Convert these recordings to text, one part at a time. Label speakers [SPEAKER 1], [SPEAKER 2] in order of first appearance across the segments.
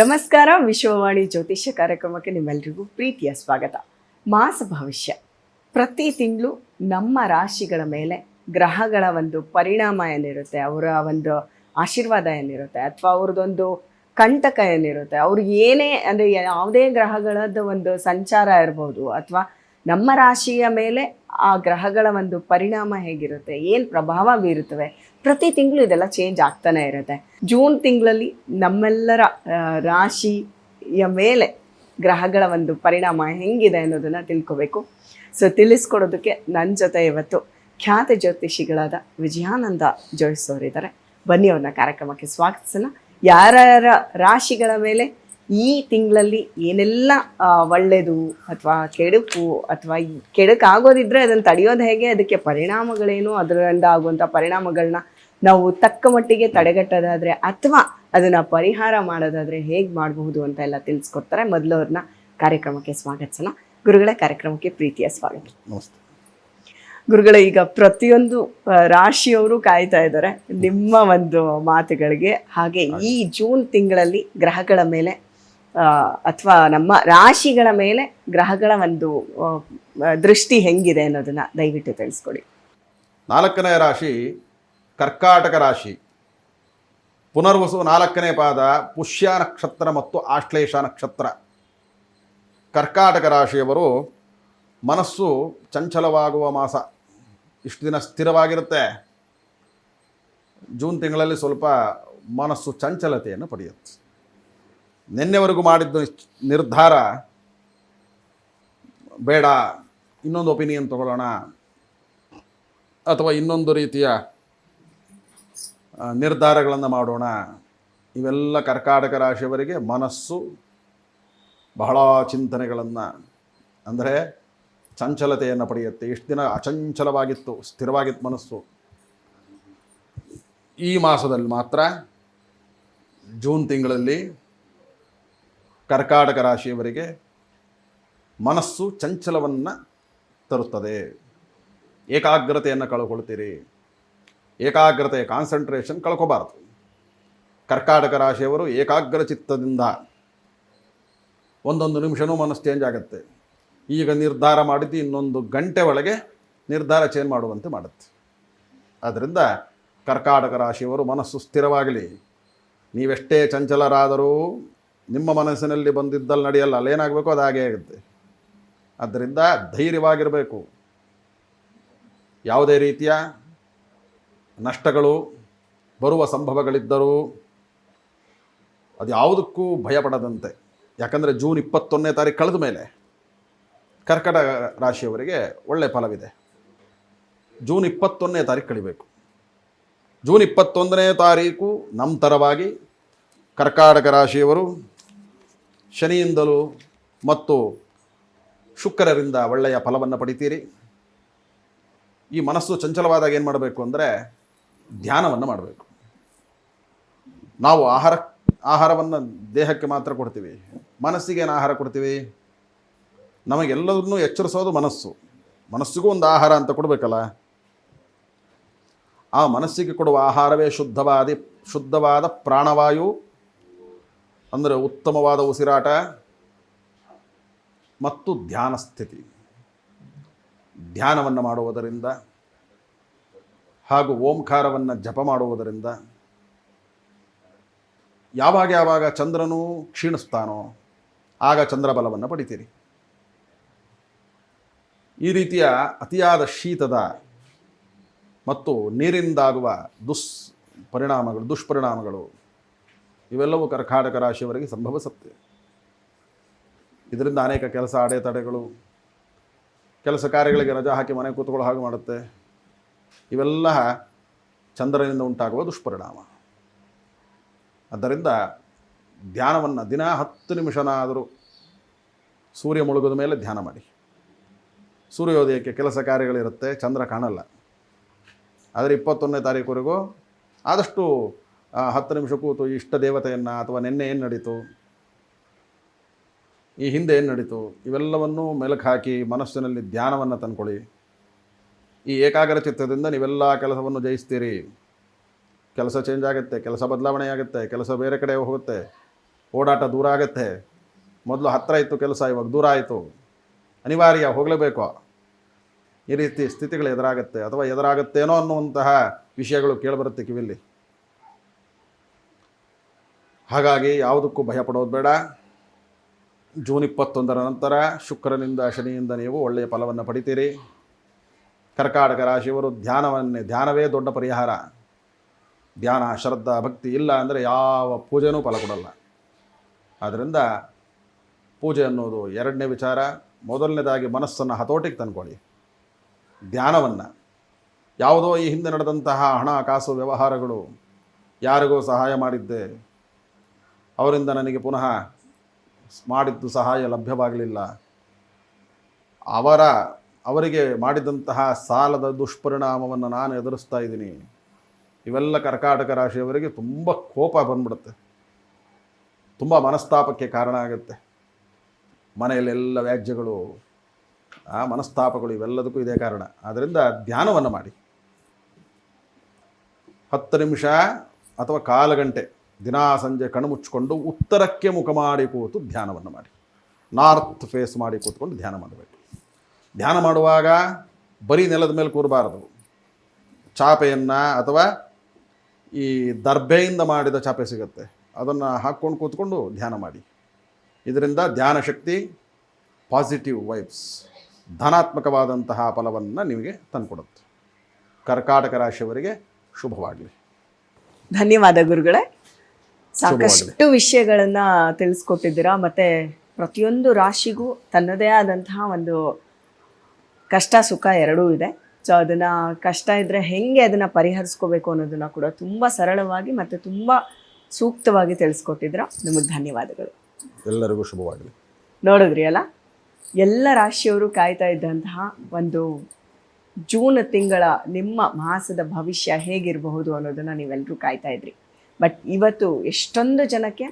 [SPEAKER 1] ನಮಸ್ಕಾರ, ವಿಶ್ವವಾಣಿ ಜ್ಯೋತಿಷ್ಯ ಕಾರ್ಯಕ್ರಮಕ್ಕೆ ನಿಮ್ಮೆಲ್ಲರಿಗೂ ಪ್ರೀತಿಯ ಸ್ವಾಗತ. ಮಾಸ ಭವಿಷ್ಯ. ಪ್ರತಿ ತಿಂಗಳು ನಮ್ಮ ರಾಶಿಗಳ ಮೇಲೆ ಗ್ರಹಗಳ ಒಂದು ಪರಿಣಾಮ ಏನಿರುತ್ತೆ, ಅವರ ಒಂದು ಆಶೀರ್ವಾದ ಏನಿರುತ್ತೆ, ಅಥವಾ ಅವ್ರದ್ದೊಂದು ಕಂಟಕ ಏನಿರುತ್ತೆ ಅವ್ರಿಗೆ ಏನೇ, ಅಂದರೆ ಯಾವುದೇ ಗ್ರಹಗಳದ್ದು ಒಂದು ಸಂಚಾರ ಇರ್ಬೋದು, ಅಥವಾ ನಮ್ಮ ರಾಶಿಯ ಮೇಲೆ ಆ ಗ್ರಹಗಳ ಒಂದು ಪರಿಣಾಮ ಹೇಗಿರುತ್ತೆ? ಏನು ಪ್ರಭಾವ ಬೀರುತ್ತವೆ? ಪ್ರತಿ ತಿಂಗಳು ಇದೆಲ್ಲ ಚೇಂಜ್ ಆಗ್ತಾನೆ ಇರುತ್ತೆ. ಜೂನ್ ತಿಂಗಳಲ್ಲಿ ನಮ್ಮೆಲ್ಲರ ರಾಶಿಯ ಮೇಲೆ ಗ್ರಹಗಳ ಒಂದು ಪರಿಣಾಮ ಹೆಂಗಿದೆ ಅನ್ನೋದನ್ನು ತಿಳ್ಕೊಬೇಕು. ಸೊ ತಿಳಿಸ್ಕೊಡೋದಕ್ಕೆ ನನ್ನ ಜೊತೆ ಇವತ್ತು ಖ್ಯಾತ ಜ್ಯೋತಿಷಿಗಳಾದ ವಿಜಯಾನಂದ ಜೋಯಿಸೋರಿದ್ದಾರೆ ಬನ್ನಿ ಅವ್ರನ್ನ ಕಾರ್ಯಕ್ರಮಕ್ಕೆ ಸ್ವಾಗತಿಸೋಣ. ಯಾರ್ಯಾರ ರಾಶಿಗಳ ಮೇಲೆ ಈ ತಿಂಗಳಲ್ಲಿ ಏನೆಲ್ಲ ಒಳ್ಳೆಯದು ಅಥವಾ ಕೆಡುಕು ಅಥವಾ ಕೆಡುಕಾಗೋದಿದ್ರೆ ಅದನ್ನು ತಡೆಯೋದು ಹೇಗೆ? ಅದಕ್ಕೆ ಪರಿಣಾಮಗಳೇನು? ಅದರಿಂದ ಆಗುವಂಥ ಪರಿಣಾಮಗಳನ್ನ ನಾವು ತಕ್ಕ ಮಟ್ಟಿಗೆ ತಡೆಗಟ್ಟೋದಾದರೆ ಅಥವಾ ಅದನ್ನು ಪರಿಹಾರ ಮಾಡೋದಾದರೆ ಹೇಗೆ ಮಾಡಬಹುದು ಅಂತ ಎಲ್ಲ ತಿಳಿಸ್ಕೊಡ್ತಾರೆ. ಮೊದಲು ಅವ್ರನ್ನ ಕಾರ್ಯಕ್ರಮಕ್ಕೆ ಸ್ವಾಗತಿಸೋಣ ಗುರುಗಳ ಕಾರ್ಯಕ್ರಮಕ್ಕೆ ಪ್ರೀತಿಯ ಸ್ವಾಗತ.
[SPEAKER 2] ನಮಸ್ತೆ.
[SPEAKER 1] ಗುರುಗಳ ಈಗ ಪ್ರತಿಯೊಂದು ರಾಶಿಯವರು ಕಾಯ್ತಾ ಇದ್ದಾರೆ. ನಿಮ್ಮ ಒಂದು ಮಾತುಗಳಿಗೆ. ಹಾಗೆ ಈ ಜೂನ್ ತಿಂಗಳಲ್ಲಿ ಗ್ರಹಗಳ ಮೇಲೆ ಅಥವಾ ನಮ್ಮ ರಾಶಿಗಳ ಮೇಲೆ ಗ್ರಹಗಳ ಒಂದು ದೃಷ್ಟಿ ಹೆಂಗಿದೆ ಅನ್ನೋದನ್ನ ದಯವಿಟ್ಟು ತಿಳಿಸ್ಕೊಡಿ.
[SPEAKER 2] ನಾಲ್ಕನೇ ರಾಶಿ ಕರ್ಕಾಟಕ ರಾಶಿ. ಪುನರ್ವಸು ನಾಲ್ಕನೇ ಪಾದ ಪುಷ್ಯ ನಕ್ಷತ್ರ ಮತ್ತು ಆಶ್ಲೇಷ ನಕ್ಷತ್ರ. ಕರ್ಕಾಟಕ ರಾಶಿಯವರು ಮನಸ್ಸು ಚಂಚಲವಾಗುವ ಮಾಸ. ಇಷ್ಟು ದಿನ ಸ್ಥಿರವಾಗಿರುತ್ತೆ. ಜೂನ್ ತಿಂಗಳಲ್ಲಿ ಸ್ವಲ್ಪ ಮನಸ್ಸು ಚಂಚಲತೆಯನ್ನು ಪಡೆಯುತ್ತೆ. ನಿನ್ನೆವರೆಗೂ ಮಾಡಿದ್ದ ನಿರ್ಧಾರ ಬೇಡ, ಇನ್ನೊಂದು ಒಪಿನಿಯನ್ ತಗೊಳ್ಳೋಣ ಅಥವಾ ಇನ್ನೊಂದು ರೀತಿಯ ನಿರ್ಧಾರಗಳನ್ನು ಮಾಡೋಣ. ಇವೆಲ್ಲ ಕರ್ಕಾಟಕ ರಾಶಿಯವರಿಗೆ ಮನಸ್ಸು ಬಹಳ ಚಿಂತನೆಗಳನ್ನು, ಅಂದರೆ ಚಂಚಲತೆಯನ್ನು ಪಡೆಯುತ್ತೆ. ಇಷ್ಟು ದಿನ ಅಚಂಚಲವಾಗಿತ್ತು, ಸ್ಥಿರವಾಗಿತ್ತು ಮನಸ್ಸು. ಈ ಮಾಸದಲ್ಲಿ ಮಾತ್ರ, ಜೂನ್ ತಿಂಗಳಲ್ಲಿ ಕರ್ಕಾಟಕ ರಾಶಿಯವರಿಗೆ ಮನಸ್ಸು ಚಂಚಲವನ್ನು ತರುತ್ತದೆ. ಏಕಾಗ್ರತೆಯನ್ನು ಕಳ್ಕೊಳ್ತೀರಿ. ಏಕಾಗ್ರತೆ ಕಾನ್ಸಂಟ್ರೇಷನ್ ಕಳ್ಕೊಬಾರ್ದು. ಕರ್ಕಾಟಕ ರಾಶಿಯವರು ಏಕಾಗ್ರ ಚಿತ್ತದಿಂದ ಒಂದೊಂದು ನಿಮಿಷನೂ ಮನಸ್ಸು ಚೇಂಜ್ ಆಗುತ್ತೆ. ಈಗ ನಿರ್ಧಾರ ಮಾಡಿದ್ದು ಇನ್ನೊಂದು ಗಂಟೆ ಒಳಗೆ ನಿರ್ಧಾರ ಚೇಂಜ್ ಮಾಡುವಂತೆ ಮಾಡುತ್ತೆ. ಆದ್ದರಿಂದ ಕರ್ಕಾಟಕ ರಾಶಿಯವರು ಮನಸ್ಸು ಸ್ಥಿರವಾಗಲಿ. ನೀವೆಷ್ಟೇ ಚಂಚಲರಾದರೂ ನಿಮ್ಮ ಮನಸ್ಸಿನಲ್ಲಿ ಬಂದಿದ್ದಲ್ಲಿ ನಡೆಯಲ್ಲ ಅಲ್ಲೇನಾಗಬೇಕು ಅದು ಹಾಗೇ ಆಗುತ್ತೆ. ಆದ್ದರಿಂದ ಧೈರ್ಯವಾಗಿರಬೇಕು. ಯಾವುದೇ ರೀತಿಯ ನಷ್ಟಗಳು, ಬರುವ ಸಂಭವಗಳಿದ್ದರೂ ಅದು ಯಾವುದಕ್ಕೂ ಭಯಪಡದಂತೆ. ಯಾಕಂದರೆ ಜೂನ್ ಇಪ್ಪತ್ತೊಂದನೇ ತಾರೀಕು ಕಳೆದ ಮೇಲೆ ಕರ್ಕಟ ರಾಶಿಯವರಿಗೆ ಒಳ್ಳೆಯ ಫಲವಿದೆ. ಜೂನ್ ಇಪ್ಪತ್ತೊಂದನೇ ತಾರೀಕು ಕಳಿಬೇಕು. ಜೂನ್ ಇಪ್ಪತ್ತೊಂದನೇ ತಾರೀಕು ನಂತರವಾಗಿ ಕರ್ಕಾಟಕ ರಾಶಿಯವರು ಶನಿಯಿಂದಲೂ ಮತ್ತು ಶುಕ್ರರಿಂದ ಒಳ್ಳೆಯ ಫಲವನ್ನು ಪಡಿತೀರಿ. ಈ ಮನಸ್ಸು ಚಂಚಲವಾದಾಗ ಏನು ಮಾಡಬೇಕು ಅಂದರೆ ಧ್ಯಾನವನ್ನು ಮಾಡಬೇಕು. ನಾವು ಆಹಾರ, ಆಹಾರವನ್ನು ದೇಹಕ್ಕೆ ಮಾತ್ರ ಕೊಡ್ತೀವಿ. ಮನಸ್ಸಿಗೆ ಏನು ಆಹಾರ ಕೊಡ್ತೀವಿ? ನಮಗೆಲ್ಲದನ್ನೂ ಎಚ್ಚರಿಸೋದು ಮನಸ್ಸು. ಮನಸ್ಸಿಗೂ ಒಂದು ಆಹಾರ ಅಂತ ಕೊಡಬೇಕಲ್ಲ. ಆ ಮನಸ್ಸಿಗೆ ಕೊಡುವ ಆಹಾರವೇ ಶುದ್ಧವಾದಿ, ಶುದ್ಧವಾದ ಪ್ರಾಣವಾಯು. ಅಂದರೆ ಉತ್ತಮವಾದ ಉಸಿರಾಟ ಮತ್ತು ಧ್ಯಾನ ಸ್ಥಿತಿ. ಧ್ಯಾನವನ್ನು ಮಾಡುವುದರಿಂದ ಹಾಗೂ ಓಂಕಾರವನ್ನು ಜಪ ಮಾಡುವುದರಿಂದ ಯಾವಾಗ ಯಾವಾಗ ಚಂದ್ರನೂ ಕ್ಷೀಣಿಸ್ತಾನೋ ಆಗ ಚಂದ್ರಬಲವನ್ನು ಪಡಿತೀರಿ. ಈ ರೀತಿಯ ಅತಿಯಾದ ಶೀತದ ಮತ್ತು ನೀರಿಂದಾಗುವ ದುಸ್ ಪರಿಣಾಮಗಳು, ದುಷ್ಪರಿಣಾಮಗಳು ಇವೆಲ್ಲವೂ ಕರ್ಕಾಟಕ ರಾಶಿಯವರಿಗೆ ಸಂಭವಿಸುತ್ತೆ ಇದರಿಂದ ಅನೇಕ ಕೆಲಸ ಅಡೆತಡೆಗಳು, ಕೆಲಸ ಕಾರ್ಯಗಳಿಗೆ ರಜಾ ಹಾಕಿ ಮನೆ ಕೂತ್ಕೊಳ್ಳೋ ಹಾಗೆ ಮಾಡುತ್ತೆ. ಇವೆಲ್ಲ ಚಂದ್ರನಿಂದ ಉಂಟಾಗುವ ದುಷ್ಪರಿಣಾಮ. ಆದ್ದರಿಂದ ಧ್ಯಾನವನ್ನು ದಿನ ಹತ್ತು ನಿಮಿಷನಾದರೂ ಸೂರ್ಯ ಮುಳುಗಿದ ಮೇಲೆ ಧ್ಯಾನ ಮಾಡಿ. ಸೂರ್ಯೋದಯಕ್ಕೆ ಕೆಲಸ ಕಾರ್ಯಗಳಿರುತ್ತೆ, ಚಂದ್ರ ಕಾಣಲ್ಲ. ಆದರೆ ಇಪ್ಪತ್ತೊಂದನೇ ತಾರೀಕುವರೆಗೂ ಆದಷ್ಟು ಹತ್ತು ನಿಮಿಷ ಕೂತು ಇಷ್ಟ ದೇವತೆಯನ್ನು ಅಥವಾ ನಿನ್ನೆ ಏನು ನಡೀತು? ಈ ಹಿಂದೆ ಏನು ನಡೀತು? ಇವೆಲ್ಲವನ್ನು ಮೆಲುಕು ಹಾಕಿ ಮನಸ್ಸಿನಲ್ಲಿ ಧ್ಯಾನವನ್ನು ತಂದ್ಕೊಳ್ಳಿ. ಈ ಏಕಾಗ್ರ ಚಿತ್ತದಿಂದ ನೀವೆಲ್ಲ ಕೆಲಸವನ್ನು ಜಯಿಸ್ತೀರಿ. ಕೆಲಸ ಚೇಂಜ್ ಆಗುತ್ತೆ, ಕೆಲಸ ಬದಲಾವಣೆ ಆಗುತ್ತೆ, ಕೆಲಸ ಬೇರೆ ಕಡೆ ಹೋಗುತ್ತೆ, ಓಡಾಟ ದೂರ ಆಗುತ್ತೆ. ಮೊದಲು ಹತ್ತಿರ ಇತ್ತು ಕೆಲಸ, ಇವಾಗ ದೂರ ಆಯಿತು. ಅನಿವಾರ್ಯ, ಹೋಗಲೇಬೇಕು. ಈ ರೀತಿ ಸ್ಥಿತಿಗಳು ಎದುರಾಗುತ್ತೆ ಅಥವಾ ಎದುರಾಗುತ್ತೇನೋ ಅನ್ನುವಂತಹ ವಿಷಯಗಳು ಕೇಳಿಬರುತ್ತೆ ಕಿವಿಯಲ್ಲಿ. ಹಾಗಾಗಿ ಯಾವುದಕ್ಕೂ ಭಯಪಡೋದು ಬೇಡ. ಜೂನ್ ಇಪ್ಪತ್ತೊಂದರ ನಂತರ ಶುಕ್ರನಿಂದ ಶನಿಯಿಂದ ನೀವು ಒಳ್ಳೆಯ ಫಲವನ್ನು ಪಡಿತೀರಿ. ಕರ್ಕಾಟಕ ರಾಶಿಯವರು ಧ್ಯಾನವನ್ನೇ, ಧ್ಯಾನವೇ ದೊಡ್ಡ ಪರಿಹಾರ. ಧ್ಯಾನ, ಶ್ರದ್ಧಾ, ಭಕ್ತಿ ಇಲ್ಲ ಅಂದರೆ ಯಾವ ಪೂಜೆನೂ ಫಲ ಕೊಡಲ್ಲ. ಆದ್ದರಿಂದ ಪೂಜೆ ಅನ್ನೋದು ಎರಡನೇ ವಿಚಾರ. ಮೊದಲನೇದಾಗಿ ಮನಸ್ಸನ್ನು ಹತೋಟಿಗೆ ತಂದ್ಕೊಳ್ಳಿ. ಧ್ಯಾನವನ್ನು. ಯಾವುದೋ ಈ ಹಿಂದೆ ನಡೆದಂತಹ ಹಣ, ಕಾಸು, ವ್ಯವಹಾರಗಳು ಯಾರಿಗೋ ಸಹಾಯ ಮಾಡಿದ್ದೆ. ಅವರಿಂದ ನನಗೆ ಪುನಃ ಮಾಡಿದ್ದು ಸಹಾಯ ಲಭ್ಯವಾಗಲಿಲ್ಲ. ಅವರ, ಅವರಿಗೆ ಮಾಡಿದಂತಹ ಸಾಲದ ದುಷ್ಪರಿಣಾಮವನ್ನು ನಾನು ಎದುರಿಸ್ತಾ ಇದ್ದೀನಿ. ಇವೆಲ್ಲ ಕರ್ಕಾಟಕ ರಾಶಿಯವರಿಗೆ ತುಂಬ ಕೋಪ ಬಂದ್ಬಿಡುತ್ತೆ. ತುಂಬ ಮನಸ್ತಾಪಕ್ಕೆ ಕಾರಣ ಆಗುತ್ತೆ. ಮನೆಯಲ್ಲೆಲ್ಲ ವ್ಯಾಜ್ಯಗಳು, ಆ ಮನಸ್ತಾಪಗಳು ಇವೆಲ್ಲದಕ್ಕೂ ಇದೇ ಕಾರಣ. ಆದ್ದರಿಂದ ಧ್ಯಾನವನ್ನು ಮಾಡಿ. ಹತ್ತು ನಿಮಿಷ ಅಥವಾ ಕಾಲು ಗಂಟೆ ದಿನಾ ಸಂಜೆ ಕಣ್ಣು ಮುಚ್ಚಿಕೊಂಡು ಉತ್ತರಕ್ಕೆ ಮುಖ ಮಾಡಿ ಕೂತು ಧ್ಯಾನವನ್ನು ಮಾಡಿ. ನಾರ್ತ್ ಫೇಸ್ ಮಾಡಿ ಕೂತ್ಕೊಂಡು ಧ್ಯಾನ ಮಾಡಬೇಕು. ಧ್ಯಾನ ಮಾಡುವಾಗ ಬರೀ ನೆಲದ ಮೇಲೆ ಕೂರಬಾರದು. ಚಾಪೆಯನ್ನು ಅಥವಾ ಈ ದರ್ಬೆಯಿಂದ ಮಾಡಿದ ಚಾಪೆ ಸಿಗುತ್ತೆ. ಅದನ್ನು ಹಾಕ್ಕೊಂಡು ಕೂತ್ಕೊಂಡು ಧ್ಯಾನ ಮಾಡಿ. ಇದರಿಂದ ಧ್ಯಾನ ಶಕ್ತಿ ಪಾಸಿಟಿವ್ ವೈಬ್ಸ್ ಧನಾತ್ಮಕವಾದಂತಹ ಫಲವನ್ನು ನಿಮಗೆ ತಂದುಕೊಡುತ್ತೆ. ಕರ್ಕಾಟಕ ರಾಶಿಯವರಿಗೆ ಶುಭವಾಗಲಿ.
[SPEAKER 1] ಧನ್ಯವಾದ ಗುರುಗಳೇ. ಸಾಕಷ್ಟು ವಿಷಯಗಳನ್ನ ತಿಳಿಸ್ಕೊಟ್ಟಿದ್ದೀರಾ. ಮತ್ತೆ ಪ್ರತಿಯೊಂದು ರಾಶಿಗೂ ತನ್ನದೇ ಆದಂತಹ ಒಂದು ಕಷ್ಟ ಸುಖ ಎರಡೂ ಇದೆ. ಸೊ ಅದನ್ನ ಕಷ್ಟ ಇದ್ರೆ ಹೆಂಗೆ ಅದನ್ನ ಪರಿಹರಿಸ್ಕೋಬೇಕು ಅನ್ನೋದನ್ನ ಕೂಡ ತುಂಬಾ ಸರಳವಾಗಿ ಮತ್ತೆ ತುಂಬಾ ಸೂಕ್ತವಾಗಿ ತಿಳಿಸ್ಕೊಟ್ಟಿದ್ರ ನಿಮಗೆ ಧನ್ಯವಾದಗಳು.
[SPEAKER 2] ಎಲ್ಲರಿಗೂ ಶುಭವಾಗಲಿ.
[SPEAKER 1] ನೋಡಿದ್ರಿ ಅಲ್ಲ? ಎಲ್ಲ ರಾಶಿಯವರು ಕಾಯ್ತಾ ಇದ್ದಂತಹ ಒಂದು ಜೂನ್ ತಿಂಗಳ ನಿಮ್ಮ ಮಾಸದ ಭವಿಷ್ಯ ಹೇಗಿರಬಹುದು ಅನ್ನೋದನ್ನ ನೀವೆಲ್ಲರೂ ಕಾಯ್ತಾ ಇದ್ರಿ. ಬಟ್ ಇವತ್ತು ಎಷ್ಟೊಂದು ಜನಕ್ಕೆ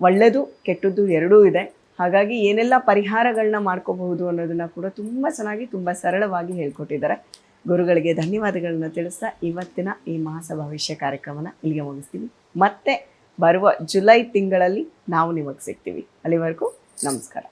[SPEAKER 1] ಒಳ್ಳೆಯದು ಕೆಟ್ಟದ್ದು ಎರಡೂ ಇದೆ. ಹಾಗಾಗಿ ಏನೆಲ್ಲ ಪರಿಹಾರಗಳನ್ನ ಮಾಡ್ಕೋಬಹುದು ಅನ್ನೋದನ್ನು ಕೂಡ ತುಂಬ ಚೆನ್ನಾಗಿ, ತುಂಬ ಸರಳವಾಗಿ ಹೇಳ್ಕೊಟ್ಟಿದ್ದಾರೆ. ಗುರುಗಳಿಗೆ ಧನ್ಯವಾದಗಳನ್ನು ತಿಳಿಸ್ತಾ ಇವತ್ತಿನ ಈ ಮಾಸ ಭವಿಷ್ಯ ಕಾರ್ಯಕ್ರಮನ ಇಲ್ಲಿಗೆ ಮುಗಿಸ್ತೀವಿ ಮತ್ತೆ ಬರುವ ಜುಲೈ ತಿಂಗಳಲ್ಲಿ ನಾವು ನಿಮಗೆ ಸಿಗ್ತೀವಿ. ಅಲ್ಲಿವರೆಗೂ ನಮಸ್ಕಾರ.